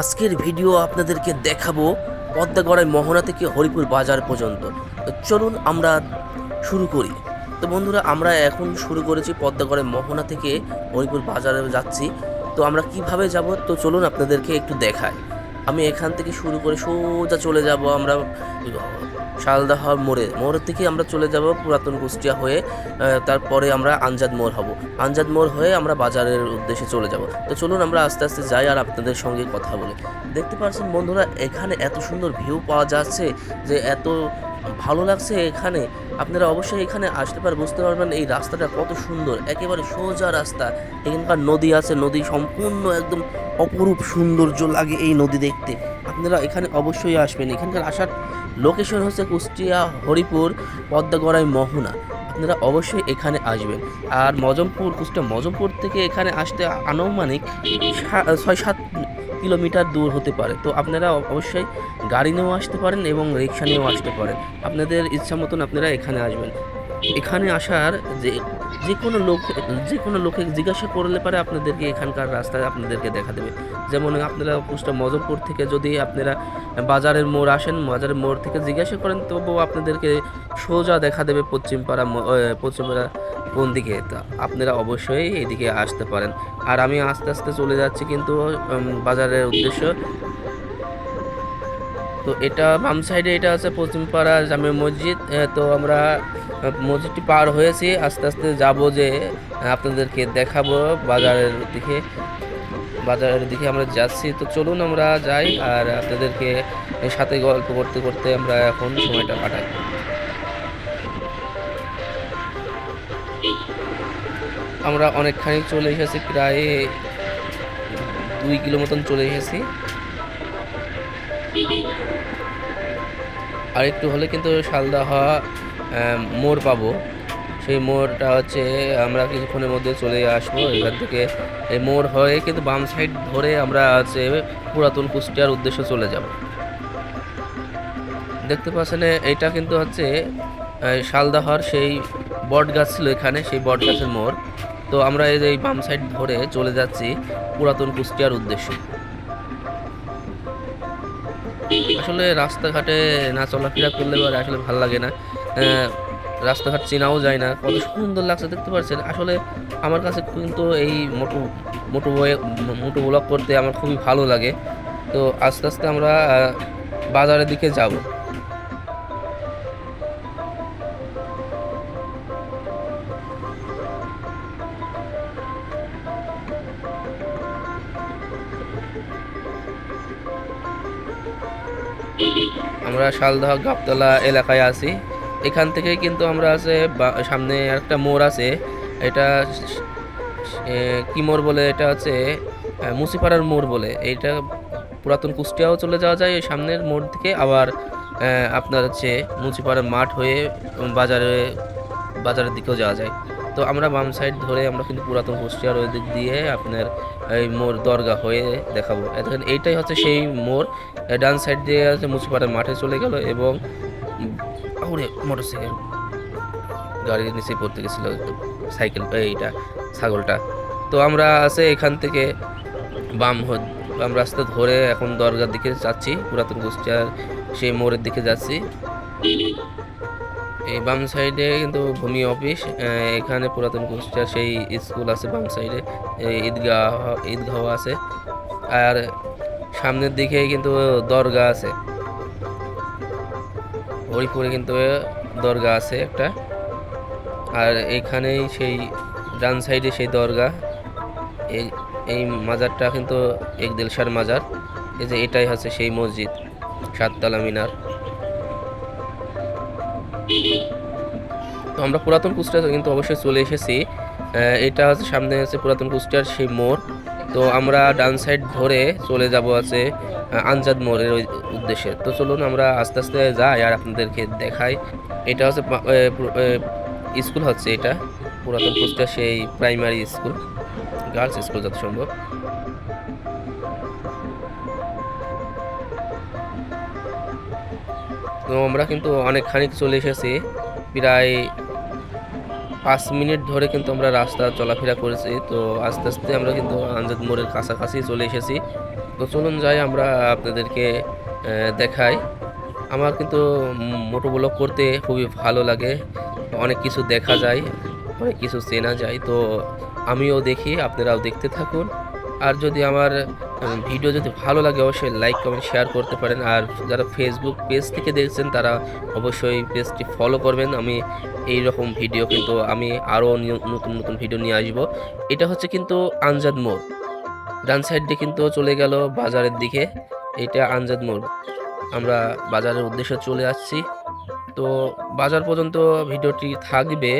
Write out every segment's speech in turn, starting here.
আজকের ভিডিও আপনাদেরকে দেখাবো পদ্মাগড়ায় মোহনা থেকে হরিপুর বাজার পর্যন্ত। তো চলুন আমরা শুরু করি। তো বন্ধুরা, আমরা এখন শুরু করেছি পদ্মাগড়ায় মোহনা থেকে হরিপুর বাজারে যাচ্ছি। তো আমরা কীভাবে যাব? তো চলুন আপনাদেরকে একটু দেখাই। আমি এখান থেকে শুরু করে সোজা চলে যাব। আমরা শালদাহ মোড়ে। মোড় থেকে আমরা চলে যাব পুরাতন কুষ্টিয়া হয়ে তারপরে আমরা আনজাদ মোড় হব। আনজাদ মোড় হয়ে আমরা বাজারের উদ্দেশ্যে চলে যাব। তো চলুন আমরা আস্তে আস্তে যাই আর আপনাদের সঙ্গে কথা বলি। দেখতে পাচ্ছেন বন্ধুরা, এখানে এত সুন্দর ভিউ পাওয়া যাচ্ছে যে এত ভালো লাগছে এখানে। আপনারা অবশ্যই এখানে আসতে পারে, বুঝতে পারবেন এই রাস্তাটা কত সুন্দর। একেবারে সোজা রাস্তা। এখানকার নদী আছে, নদী সম্পূর্ণ একদম অপরূপ সৌন্দর্য লাগে এই নদী দেখতে। আপনারা এখানে অবশ্যই আসবেন। এখানকার আসার লোকেশন হচ্ছে কুষ্টিয়া, হরিপুর পদ্মাগড়াই মোহনা। আপনারা অবশ্যই এখানে আসবেন। আর মজমপুর, কুষ্টিয়া, মজমপুর থেকে এখানে আসতে আনুমানিক ছয় সাত কিলোমিটার দূর হতে পারে। তো আপনারা অবশ্যই গাড়ি নিয়েও আসতে পারেন এবং রিক্সা নিয়েও আসতে পারেন। আপনাদের ইচ্ছা মতন আপনারা এখানে আসবেন। এখানে আসার যে যে কোনো লোক, যে কোনো লোকে জিজ্ঞাসা করলে পারে আপনাদেরকে এখানকার রাস্তা আপনাদেরকে দেখা দেবে। যেমন আপনারা কুষ্টা মজমপুর থেকে যদি আপনারা বাজারের মোড় আসেন, বাজারের মোড় থেকে জিজ্ঞাসা করেন তবুও আপনাদেরকে সোজা দেখা দেবে পশ্চিমপাড়া পশ্চিমপাড়া কোন দিকে। তা আপনারা অবশ্যই এদিকে আসতে পারেন। আর আমি আস্তে আস্তে চলে যাচ্ছি কিন্তু বাজারের উদ্দেশ্য তো এটা বাম সাইডে এটা আছে পশ্চিমপাড়া জামে মসজিদ তো আমরা মসজিদটি পার হয়েছি, আস্তে আস্তে যাব যে আপনাদেরকে দেখাবো বাজারের দিকে বাজারের দিকে আমরা যাচ্ছি। তো চলুন আমরা যাই আর আপনাদেরকে সাথে গল্প করতে করতে আমরা এখন সময়টা কাটাই। আমরা অনেকখানি চলে এসেছি, প্রায় দুই কিলো মতন চলে এসেছি। আর একটু হলে কিন্তু শালদাহা মোড় পাবো। সেই মোড়টা হচ্ছে আমরা কিছুক্ষণের মধ্যে চলে আসব। এখান থেকে এই মোড় হয়ে কিন্তু বাম সাইড ধরে আমরা আছে পুরাতন কুষ্টিয়ার উদ্দেশ্যে চলে যাব। দেখতে পাচ্ছেন এইটা কিন্তু হচ্ছে শালদাহার সেই বট গাছ ছিল এখানে, সেই বট গাছের মোড়। তো আমরা এই বাম সাইড ধরে চলে যাচ্ছি পুরাতন কুষ্টিয়ার উদ্দেশ্যে। আসলে রাস্তাঘাটে না চলাফেরা করলে পরে আসলে ভালো লাগে না। রাস্তাঘাট চেনাও যায় না। কত সুন্দর লাগছে, দেখতে পাচ্ছেন? আসলে আমার কাছে কিন্তু এই মোটো মোটো মোটু ব্লগ করতে আমার খুবই ভালো লাগে। তো আস্তে আস্তে আমরা বাজারের দিকে যাব। আমরা শালদহ গাবতলা এলাকায় আছি। এখান থেকে কিন্তু আমরা আছে সামনে একটা মোড় আছে। এটা কি মোড় বলে? এটা হচ্ছে মুসিপাড়ার মোড় বলে। এইটা পুরাতন কুষ্টিয়াও চলে যাওয়া যায়। এই সামনের মোড় থেকে আবার আপনার হচ্ছে মুচিপাড়ার মাঠ হয়ে বাজারে, বাজারের দিকেও যাওয়া যায়। তো আমরা বাম সাইড ধরে আমরা কিন্তু পুরাতন কুষ্টিয়ার ওই দিক দিয়ে আপনার এই মোড় দরগা হয়ে দেখাবো। এখন এইটাই হচ্ছে সেই মোড়। ডান সাইড দিয়ে হচ্ছে মুচিপাড়ার মাঠে চলে গেল এবং আরে মোটরসাইকেল গাড়ির নিচে পড়তে গেছিল, সাইকেল, এইটা, ছাগলটা। তো আমরা আছে এখান থেকে বাম বাম রাস্তা ধরে এখন দরগার দিকে যাচ্ছি, পুরাতন কুষ্টিয়ার সেই মোড়ের দিকে যাচ্ছি। এই বাম সাইডে কিন্তু ভূমি অফিস এখানে পুরাতন কুষ্টিয়ার সেই স্কুল আছে বাম সাইডে ঈদগাহ ঈদগাহ আছে। আর সামনের দিকে কিন্তু দরগা আছে। হরিপুরে কিন্তু দরগা আছে একটা। আর এখানেই সেই ডান সাইডে সেই দরগা। এই এই মাজারটা কিন্তু এক দিলশার মাজার। এই যে এটাই হচ্ছে সেই মসজিদ, সাততলা মিনার। তো আমরা পুরাতন কুষ্টিয়া কিন্তু অবশ্যই চলে এসেছি। এটা হচ্ছে সামনে আছে পুরাতন কুষ্টিয়ার সেই মোড়। তো আমরা ডান সাইড ধরে চলে যাব আছে আনজাদ মোড়ের ওই উদ্দেশ্যে। তো চলুন আমরা আস্তে আস্তে যাই আর আপনাদেরকে দেখাই। এটা হচ্ছে স্কুল হচ্ছে এটা, পুরাতন কুষ্টিয়া সেই প্রাইমারি স্কুল গার্লস স্কুল যত সম্ভব। তো আমরা কিন্তু অনেকখানি চলে এসেছি। প্রায় পাঁচ মিনিট ধরে কিন্তু আমরা রাস্তা চলাফেরা করেছি। তো আস্তে আস্তে আমরা কিন্তু আনজাদ মোড়ের কাছাকাছি চলে এসেছি। তো চলুন যাই, আমরা আপনাদেরকে দেখাই। আমার কিন্তু মোটো ব্লগ করতে খুবই ভালো লাগে। অনেক কিছু দেখা যায়, অনেক কিছু চেনা যায়। তো আমিও দেখি, আপনারাও দেখতে থাকুন। আর যদি আমার উম, ভিডিও যদি ভালো লাগে অবশ্যই লাইক কমেন্ট শেয়ার করতে পারেন। আর যারা ফেসবুক পেজ থেকে দেখছেন তারা অবশ্যই পেজটি ফলো করবেন। আমি এই রকম ভিডিও কিন্তু আমি আরও নতুন নতুন ভিডিও নিয়ে আসব। এটা হচ্ছে কিন্তু আনজাদ মোড়। ডান সাইড দিয়ে কিন্তু চলে গেল বাজারের দিকে। এটা আনজাদ মোড়। আমরা বাজারের উদ্দেশ্যে চলে আসছি। তো বাজার পর্যন্ত ভিডিওটি থাকবে।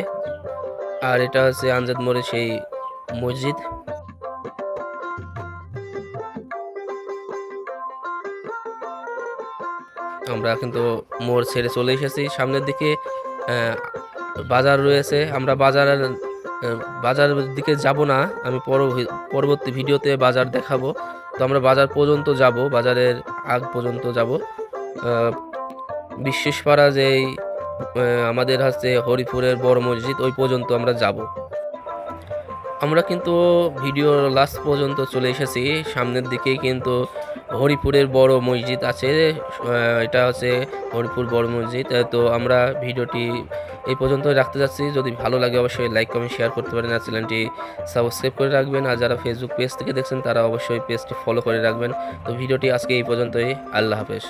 আর এটা হচ্ছে আনজাদ মোড়ের সেই মসজিদ। আমরা কিন্তু মোড় ছেড়ে চলে এসেছি। সামনের দিকে বাজার রয়েছে। আমরা বাজার বাজারের দিকে যাব না। আমি পরব- পরবর্তী ভিডিওতে বাজার দেখাবো। তো আমরা বাজার পর্যন্ত যাব, বাজারের আগ পর্যন্ত যাব। বিশ্বেশপাড়া যেই আমাদের হচ্ছে হরিপুরের বড় মসজিদ, ওই পর্যন্ত আমরা যাব। আমরা কিন্তু ভিডিওর লাস্ট পর্যন্ত চলে এসেছি। সামনের দিকেই কিন্তু হরিপুরের বড় মসজিদ আছে এটা হচ্ছে হরিপুর বড় মসজিদ। তো আমরা ভিডিওটি এই পর্যন্ত রাখতে যাচ্ছি। যদি ভালো লাগে অবশ্যই লাইক, কমেন্ট, শেয়ার করতে পারেন আর চ্যানেলটি সাবস্ক্রাইব করে রাখবেন। আর যারা ফেসবুক পেজ থেকে দেখছেন, তারা অবশ্যই পেজটি ফলো করে রাখবেন। তো ভিডিওটি আজকে এই পর্যন্তই। আল্লাহ হাফেজ।